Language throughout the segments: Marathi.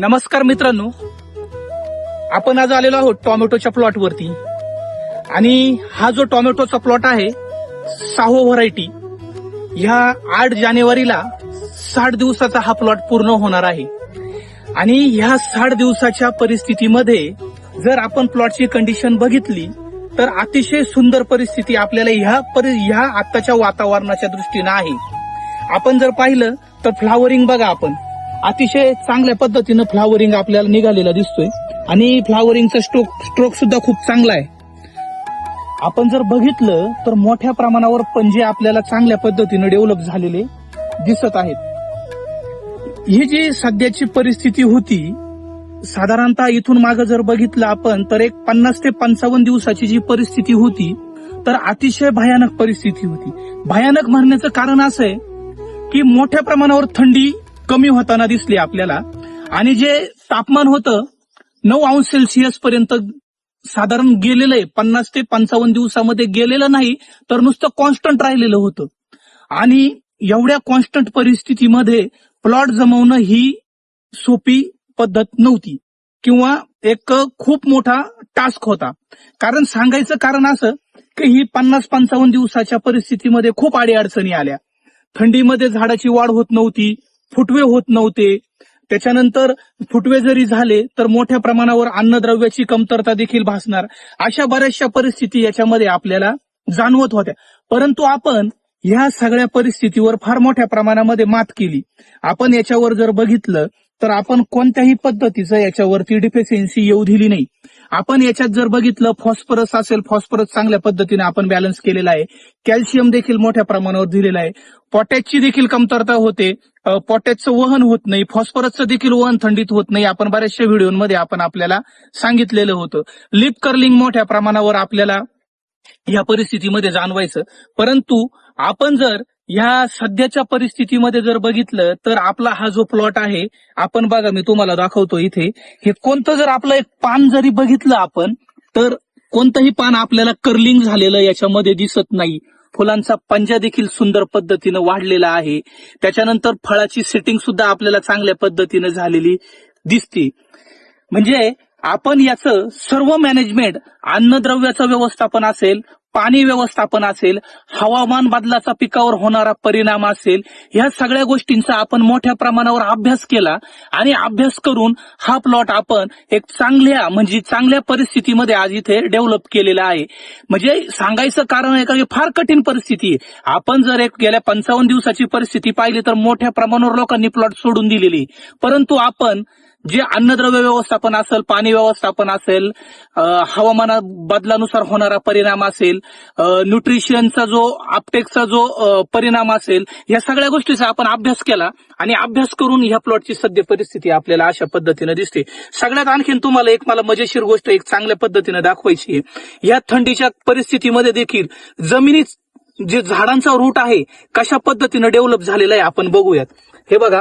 नमस्कार मित्रांनो. आपण आज आलेलो आहोत टोमॅटोच्या प्लॉट वरती. आणि हा जो टोमॅटोचा प्लॉट आहे साहो व्हरायटी ह्या आठ जानेवारीला साठ दिवसाचा हा प्लॉट पूर्ण होणार आहे. आणि ह्या साठ दिवसाच्या परिस्थितीमध्ये जर आपण प्लॉटची कंडिशन बघितली तर अतिशय सुंदर परिस्थिती आपल्याला ह्या परि ह्या आत्ताच्या वातावरणाच्या दृष्टीनं आहे. आपण जर पाहिलं तर फ्लावरिंग बघा आपण. अतिशय चांगल्या पद्धतीनं फ्लावरिंग आपल्याला निघालेला दिसतोय. आणि फ्लावरिंगचा स्ट्रोक स्ट्रोक सुद्धा खूप चांगला आहे. आपण जर बघितलं तर मोठ्या प्रमाणावर पंजे आपल्याला चांगल्या पद्धतीनं डेव्हलप झालेले दिसत आहेत. ही जी सध्याची परिस्थिती होती साधारणतः इथून मागे जर बघितलं आपण तर एक पन्नास ते पंचावन्न दिवसाची जी परिस्थिती होती तर अतिशय भयानक परिस्थिती होती. भयानक म्हणण्याचं कारण असं आहे की मोठ्या प्रमाणावर थंडी कमी होताना दिसली आपल्याला. आणि जे तापमान होतं नऊ अंश सेल्सिअस पर्यंत साधारण गेलेलं आहे पन्नास ते पंचावन्न दिवसामध्ये गेलेलं नाही तर नुसतं कॉन्स्टंट राहिलेलं होतं. आणि एवढ्या कॉन्स्टंट परिस्थितीमध्ये प्लॉट जमवणं ही सोपी पद्धत नव्हती. किंवा एक खूप मोठा टास्क होता. कारण सांगायचं कारण असं की ही पन्नास पंचावन्न दिवसाच्या परिस्थितीमध्ये खूप अडीअडचणी आल्या. थंडीमध्ये झाडाची वाढ होत नव्हती. फुटवे होत नव्हते. त्याच्यानंतर फुटवे जरी झाले तर मोठ्या प्रमाणावर अन्नद्रव्याची कमतरता देखील भासणार. अशा बऱ्याचशा परिस्थिती याच्यामध्ये आपल्याला जाणवत होत्या. परंतु आपण ह्या सगळ्या परिस्थितीवर फार मोठ्या प्रमाणामध्ये मात केली. आपण याच्यावर जर बघितलं तर आपण कोणत्याही पद्धतीचं याच्यावरती डिफिशियन्सी येऊ दिली नाही. आपण याच्यात जर बघितलं फॉस्फरस असेल फॉस्फरस चांगल्या पद्धतीने आपण बॅलन्स केलेला आहे. कॅल्शियम देखील मोठ्या प्रमाणावर दिलेला आहे. पोटॅशची देखील कमतरता होते. अ, पोटॅशचं वहन होत नाही. फॉस्फरसचं देखील वहन थंडीत होत नाही. आपण बऱ्याचशा व्हिडिओमध्ये आपण आपल्याला सांगितलेलं होतं. लिप कर्लिंग मोठ्या प्रमाणावर आपल्याला या परिस्थितीमध्ये जाणवायचं. परंतु आपण जर या सध्याच्या परिस्थितीमध्ये जर बघितलं तर आपला हा जो प्लॉट आहे आपण बघा मी तुम्हाला दाखवतो इथे हे कोणतं जर आपलं एक पान जरी बघितलं आपण तर कोणतंही पान आपल्याला कर्लिंग झालेलं याच्यामध्ये दिसत नाही. फुलांचा पंजा देखील सुंदर पद्धतीनं वाढलेला आहे. त्याच्यानंतर फळाची सेटिंग सुद्धा आपल्याला चांगल्या पद्धतीनं झालेली दिसते. म्हणजे आपण याचं सर्व मॅनेजमेंट अन्नद्रव्याचं व्यवस्थापन असेल पाणी व्यवस्थापन असेल हवामान बदलाचा पिकावर होणारा परिणाम असेल ह्या सगळ्या गोष्टींचा आपण मोठ्या प्रमाणावर अभ्यास केला आणि अभ्यास करून हा प्लॉट आपण एक चांगल्या म्हणजे चांगल्या परिस्थितीमध्ये आज इथे डेव्हलप केलेला आहे. म्हणजे सांगायचं कारण आहे का की फार कठीण परिस्थिती आहे. आपण जर एक गेल्या पंचावन्न दिवसाची परिस्थिती पाहिली तर मोठ्या प्रमाणावर लोकांनी प्लॉट सोडून दिलेली. परंतु आपण जे अन्नद्रव्य व्यवस्थापन असेल पाणी व्यवस्थापन असेल हवामान बदलानुसार होणारा परिणाम असेल न्यूट्रिशनचा जो आपटेकचा जो परिणाम असेल या सगळ्या गोष्टीचा आपण अभ्यास केला आणि अभ्यास करून ह्या प्लॉटची सद्य परिस्थिती आपल्याला अशा पद्धतीने दिसते. सगळ्यात आणखीन तुम्हाला एक मला मजेशीर गोष्ट एक चांगल्या पद्धतीने दाखवायची आहे. या थंडीच्या परिस्थितीमध्ये देखील जमिनीत जे झाडांचा रूट आहे कशा पद्धतीनं डेव्हलप झालेला आहे आपण बघूयात. हे बघा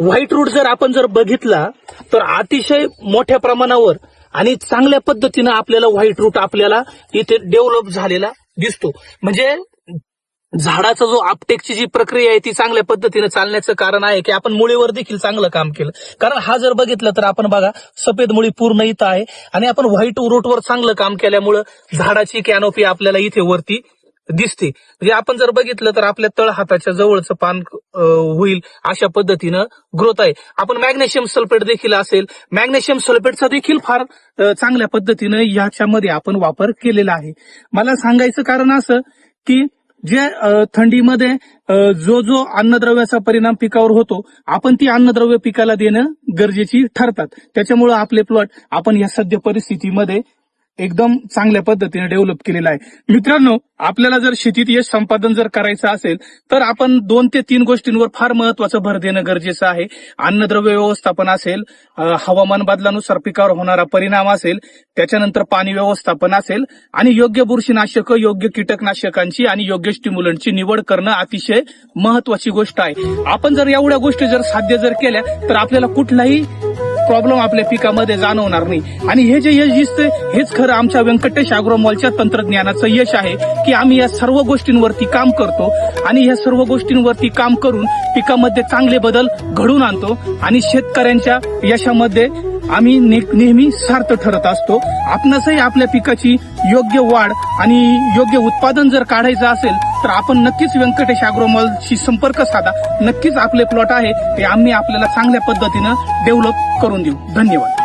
व्हाईट रूट जर आपण जर बघितला तर अतिशय मोठ्या प्रमाणावर आणि चांगल्या पद्धतीनं आपल्याला व्हाईट रूट आपल्याला इथे डेव्हलप झालेला दिसतो. म्हणजे झाडाचा जो आपटेकची जी प्रक्रिया आहे ती चांगल्या पद्धतीने चालण्याचं कारण आहे की आपण मुळीवर देखील चांगलं काम केलं. कारण हा जर बघितलं तर आपण बघा सफेद मुळी पूर्ण इथं आहे आणि आपण व्हाईट रूटवर चांगलं काम केल्यामुळं झाडाची कॅनोपी आपल्याला इथे वरती दिसते. म्हणजे आपण जर बघितलं तर आपल्या तळ हाताच्या जवळचं पान होईल अशा पद्धतीनं ग्रोथ आहे. आपण मॅग्नेशियम सल्फेट देखील असेल. मॅग्नेशियम सल्फेटचा देखील फार चांगल्या पद्धतीनं याच्यामध्ये आपण वापर केलेला आहे. मला सांगायचं कारण असं की जे थंडीमध्ये जो जो अन्नद्रव्याचा परिणाम पिकावर होतो आपण ती अन्नद्रव्य पिकाला देणं गरजेची ठरतात. त्याच्यामुळे आपले प्लॉट आपण या सद्य परिस्थितीमध्ये एकदम चांगल्या पद्धतीने डेव्हलप केलेला आहे. मित्रांनो आपल्याला जर शेतीत यश संपादन जर करायचं असेल तर आपण दोन ते तीन गोष्टींवर फार महत्वाचं भर देणं गरजेचं आहे. अन्नद्रव्य व्यवस्थापन असेल हवामान बदलानुसार पिकावर होणारा परिणाम असेल त्याच्यानंतर पाणी व्यवस्थापन असेल आणि योग्य बुरशीनाशक योग्य कीटकनाशकांची आणि योग्य स्टिम्युलंटची निवड करणं अतिशय महत्वाची गोष्ट आहे. आपण जर एवढ्या गोष्टी जर साध्य जर केल्या तर आपल्याला कुठलाही प्रॉब्लेम आपल्या पिकामध्ये जाणवणार नाही. आणि हे जे यश दिसतंय हेच खरं आमच्या व्यंकटेश अग्रोमॉलच्या तंत्रज्ञानाचं यश आहे की आम्ही या सर्व गोष्टींवरती काम करतो आणि या सर्व गोष्टींवरती काम करून पिकामध्ये चांगले बदल घडून आणतो आणि शेतकऱ्यांच्या यशामध्ये आम्ही ने- नेहमी सार्थ ठरत असतो. आपणासही आपल्या पिकाची योग्य वाढ आणि योग्य उत्पादन जर काढायचं असेल तर आपण नक्कीच व्यंकटेश अॅग्रोमॉलशी संपर्क साधा. नक्कीच आपले प्लॉट आहे ते आम्ही आपल्याला चांगल्या पद्धतीनं डेव्हलप करून देऊ. धन्यवाद.